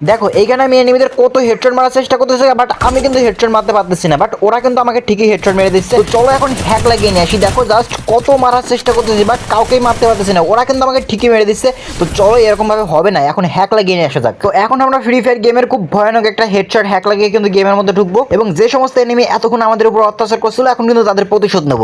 দেখো, এইখানে আমি এনিমিদের কত হেডশট মারার চেষ্টা করতেছি বাট আমি কিন্তু হেডশট মারতে পারতেছি না বাট ওরা কিন্তু আমাকে ঠিকই হেডশট মেরে দিচ্ছে। চলো এখন হ্যাক লাগিয়ে নিয়ে আসি। দেখো জাস্ট কত মারার চেষ্টা করতেছি বাট কাউকেই মারতে পারতেছি না। ওরা কিন্তু আমাকে ঠিকই মেরে দিচ্ছে। তো চলো এরকম ভাবে হবে না। এখন হ্যাক লাগিয়ে নিয়ে আসা যাক। তো এখন আমরা ফ্রি ফায়ার গেমের খুব ভয়ানক একটা হেডশট হ্যাক লাগিয়ে কিন্তু গেমের মধ্যে ঢুকবো এবং যে সমস্ত এনিমি এতক্ষণ আমাদের উপর অত্যাচার করছিল, এখন কিন্তু তাদের প্রতিশোধ নেব।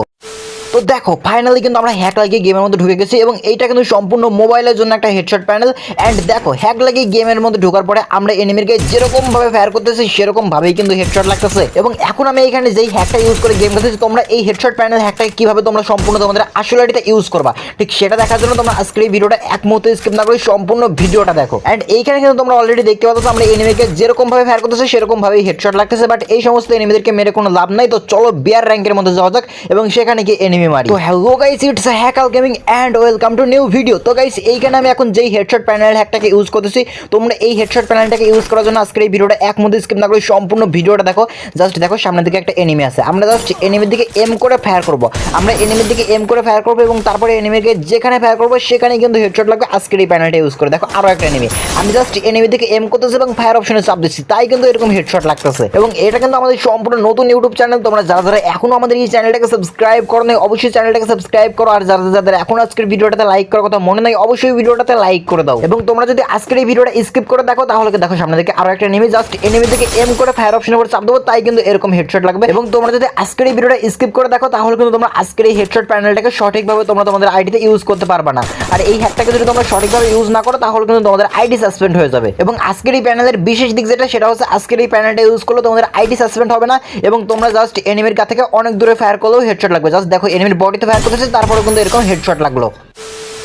তো দেখো ফাইনালি কিন্তু আমরা হ্যাক লাগিয়ে গেমের মধ্যে ঢুকে গেছি এবং এইটা কিন্তু সম্পূর্ণ মোবাইলের জন্য একটা হেডশট প্যানেল অ্যান্ড দেখো হ্যাক লাগিয়ে গেমের মধ্যে ঢোকার পরে আমরা এনিমিরকে যেরকম ভাবে ফায়ার করতেছি, সেরকমভাবেই কিন্তু হেডশট লাগতেছে। এবং এখন আমি এখানে যেই হ্যাকটা ইউজ করে গেম খেলতেছি, তোমরা এই হেডশট প্যানেল হ্যাকটাকে কীভাবে তোমরা সম্পূর্ণ তোমাদের আসলাটিতে ইউজ করবা? ঠিক সেটা দেখার জন্য তোমরা আজকের এই ভিডিওটা এক মুহূর্তে স্কিপ না করে সম্পূর্ণ ভিডিওটা দেখো। অ্যান্ড এইখানে কিন্তু তোমরা অলরেডি দেখতে পাচ্ছ আমরা এনিমিকে যেরকমভাবে ফায়ার করতেছে, সেরকমভাবেই হেডশট লাগতেছে। বাট এই সমস্ত এনিমিদেরকে মেরে কোনো লাভ নাই। তো চলো বিয়ার র্যাঙ্কের মধ্যে যাওয়া যাক এবং সেখানে গিয়ে এনিমি মারি। তো hello guys it's হ্যাকাল gaming and welcome to new video তো গাইস এইখানে আমি এখন যেই হেডশট প্যানেল হ্যাকটাকে ইউজ করতেছি, তোমরা এই হেডশট প্যানেলটাকে ইউজ করার জন্য আজকের এই ভিডিওটা এক মধ্যে স্কিপ না করে সম্পূর্ণ ভিডিওটা দেখো। জাস্ট দেখো, সামনের দিকে একটা এনিমি আছে। আমরা জাস্ট এনিমির দিকে এম করে ফায়ার করব। আমরা এনিমির দিকে এম করে ফায়ার করব এবং তারপরে এনিমিকে যেখানে ফায়ার করব সেখানে কিন্তু হেডশট লাগবে আজকের এই প্যানেলটা ইউজ করে। দেখো, আরও একটা এনিমি আমি জাস্ট এনিমির দিকে এম করতেছি এবং ফায়ার অপশনে চাপ দিচ্ছি। তাই কিন্তু এরকম হেডশট লাগতেছে। এবং এটা কিন্তু আমাদের সম্পূর্ণ নতুন ইউটিউব চ্যানেল তোমরা যারা যারা এখনও আমাদের এই চ্যানেলটাকে সাবস্ক্রাইব করো অবশ্যই চ্যানেলটাকে সাবস্ক্রাইব করো, আর যারা যাদের এখন আজকের ভিডিওটাতে লাইক করার কথা মনে নাই, অবশ্যই ভিডিওটাতে লাইক করে দাও। এবং তোমরা যদি আজকের এই ভিডিওটা স্কিপ করে দেখো, তাহলে দেখো, সামনে থেকে আরও একটা এনিমি জাস্ট এনিমি থেকে এম করে ফায়ার অপশনের উপর চাপ দেবো, তাই কিন্তু এরকম হেডশট লাগবে। এবং তোমরা যদি আজকের এই ভিডিওটা স্কিপ করে দেখো, তাহলে কিন্তু তোমরা আজকের এই হেডশট প্যানেলটাকে সঠিকভাবে তোমরা তোমাদের আইডিতে ইউজ করতে পারবে না। আর এই হ্যাকটাকে যদি তোমরা সঠিকভাবে ইউজ না করো, তাহলে কিন্তু তোমাদের আইডি সাসপেন্ড হয়ে যাবে। এবং আজকের এই প্যানেলের বিশেষ দিক যেটা, সেটা হচ্ছে আজকের এই প্যানেলটা ইউজ করলে তোমাদের আইডি সাসপেন্ড হবে না, এবং তোমরা জাস্ট এনিমির কাছ থেকে অনেক দূরে ফায়ার করলেও হেডশট লাগবে। জাস্ট দেখো এনিমির বডিতে ফায়ার করতেছে তারপরে কিন্তু এরকম হেডশট লাগল।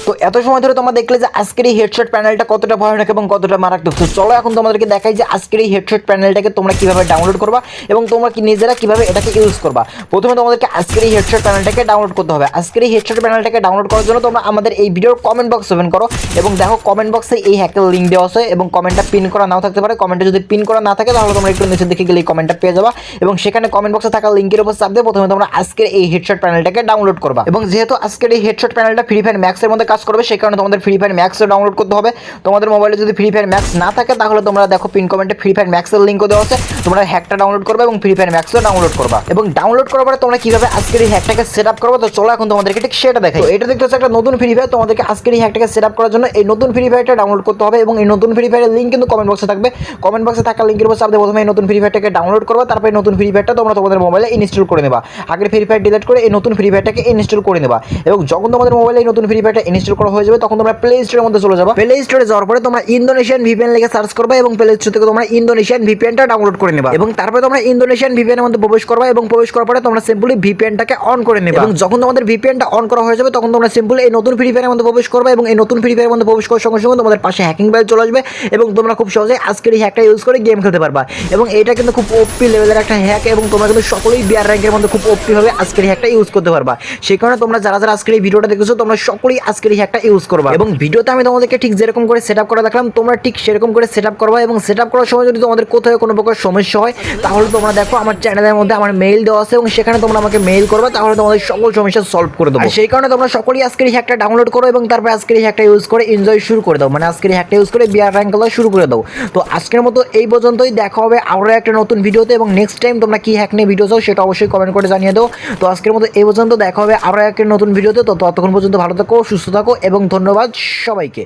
তো এত সময় ধরে তোমরা দেখলে যে আজকের এই হেডশট প্যানেলটা কতটা ভয়ানক এবং কতটা মারাত্মক। তো চলো এখন তোমাদেরকে দেখাই যে আজকের এই হেডশট প্যানেলটাকে তোমরা কীভাবে ডাউনলোড করবা এবং তোমরা কি নিজেরা কীভাবে এটাকে ইউজ করবা। প্রথমে তোমাদেরকে আজকের এই হেডশট প্যানেলটাকে ডাউনলোড করতে হবে। আজকের এই হেডশট প্যানেলটাকে ডাউনলোড করার জন্য তোমরা আমাদের এই ভিডিওর কমেন্ট বক্স ওপেন করো এবং দেখো কমেন্ট বক্সে এই হ্যাকের লিঙ্ক দেওয়া আছে এবং কমেন্টটা পিন করা নাও থাকতে পারে। কমেন্টে যদি পিন করা না থাকে, তাহলে তোমরা একটু নিচে দেখে গেলে এই কমেন্টটা পেয়ে যাবা এবং সেখানে কমেন্ট বক্সে থাকা লিঙ্কের উপর চাপ দিয়ে প্রথমে তোমরা আজকের এই হেডশট প্যানেলটাকে ডাউনলোড করবা। এবং যেহেতু আজকের এই হেডশট প্যানেলটা ফ্রি ফায়ার ম্যাক্সের মধ্যে করবে সেই কারণে তোমাদের ফ্রি ফায়ার ম্যাক্সও ডাউনলোড করতে হবে তোমাদের মোবাইলে যদি ফ্রি ফায়ার ম্যাক্স না থাকে তাহলে তোমরা দেখো পিন কমেন্টে ফ্রি ফায়ার ম্যাক্সের লিঙ্কও দেওয়া আছে তোমরা হ্যাকটা ডাউনলোড করবে এবং ফ্রি ফায়ার ম্যাক্সও ডাউনলোড করবা এবং ডাউনলোড করার পরে তোমরা কীভাবে আজকের এই হ্যাকটাকে সেট আপ করব তো চলো এখন তোমাদেরকে ঠিক সেটা দেখাই এটা দেখতে হচ্ছে একটা নতুন ফ্রি ফায়ার তোমাদেরকে আজকের এই হ্যাকটাকে সেট আপ করার জন্য এই নতুন ফ্রি ফায়ারটা ডাউনলোড করতে হবে এবং এই নতুন ফ্রি ফায়ারের লিঙ্ক কিন্তু কমেন্ট বক্সে থাকবে কমেন্ট বক্সে থাকা লিঙ্কের উপর দিয়ে প্রথমে এই নতুন ফ্রি ফায়ারটাকে ডাউনলোড করবা তারপরে নতুন ফ্রি ফায়ারটা তোমরা তোমাদের মোবাইলে ইনস্টল করে নেবা আগের ফ্রি ফায়ার ডিলিট করে এই নতুন ফ্রি ফায়ারটাকে ইনস্টল করে নেবা এবং যখন তোমাদের মোবাইলে এই নতুন ফ্রি ফায়ারটা ইনস্টল করা হয়ে যাবে তখন তোমরা প্লে স্টোরের মধ্যে চলে যাবা। প্লে স্টোরে যাওয়ার পরে তোমরা ইন্দোনেশিয়ান ভিপিএন লিখে সার্চ করবে এবং প্লে স্টোর থেকে তোমরা ইন্দোনেশিয়ান ভিপিএনটা ডাউনলোড করে নেবা। এবং তারপরে তোমরা ইন্দোনেশিয়ান ভিপিএন এর মধ্যে প্রবেশ করবা এবং প্রবেশ করার পরে তোমরা সিম্পলি ভিপিএনটাকে অন করে নেবে। এবং যখন তোমাদের ভিপিএনটা অন করা হয়ে যাবে তখন তোমরা সিম্পলি এই নতুন ফ্রি ফায়ারের মধ্যে প্রবেশ করবে এবং এই নতুন ফ্রি ফায়ারের মধ্যে প্রবেশ করার সঙ্গে সঙ্গে তোমাদের পাশে হ্যাকিং বেল চলে আসবে এবং তোমরা খুব সহজে আজকের এই হ্যাকটা ইউজ করে গেম খেলতে পারবা। এবং এটা কিন্তু খুব ওপি লেভেলের একটা হ্যাক এবং তোমরা কিন্তু সকলেই বিয়ার র্যাঙ্কের মধ্যে খুব ওপি ভাবে আজকের হ্যাকটা ইউজ করতে পারবা। সেই কারণে তোমরা যারা যারা আজকের এই ভিডিওটা দেখেছ তোমরা সকলেই আজকের এই হ্যাকটা ইউজ করবা। এবং ভিডিওতে আমি তোমাদেরকে ঠিক যেরকম করে সেট আপ করা দেখলাম তোমরা ঠিক সেরকম করে সেট আপ করবা এবং সেট আপ করার সময় যদি তোমাদের কোথাও কোনো প্রকার সমস্যা হয় তাহলে তোমরা দেখো আমার চ্যানেলের মধ্যে আমার মেইল দেওয়া আছে এবং সেখানে তোমরা আমাকে মেইল করবে তাহলে তোমাদের সকল সমস্যা সলভ করে দেবো। সেই কারণে তোমরা সকলেই আজকের এই হ্যাকটা ডাউনলোড করো এবং তারপরে আজকের এই হ্যাকটা ইউজ করে এনজয় শুরু করে দাও। মানে আজকের এই হ্যাকটা ইউজ করে বিয়ার র্যাঙ্ক খেলা শুরু করে দাও। তো আজকের মতো এই পর্যন্তই দেখা হবে আরও একটা নতুন ভিডিওতে এবং নেক্সট টাইম তোমরা কি হ্যাক নিয়ে ভিডিও চাও সেটা অবশ্যই কমেন্ট করে জানিয়ে দাও। তো আজকের মতো এই পর্যন্ত দেখা হবে আরও একটা নতুন ভিডিওতে। তো ততক্ষণ পর্যন্ত ভালো থাকো সুস্থ থাকো এবং ধন্যবাদ সবাইকে।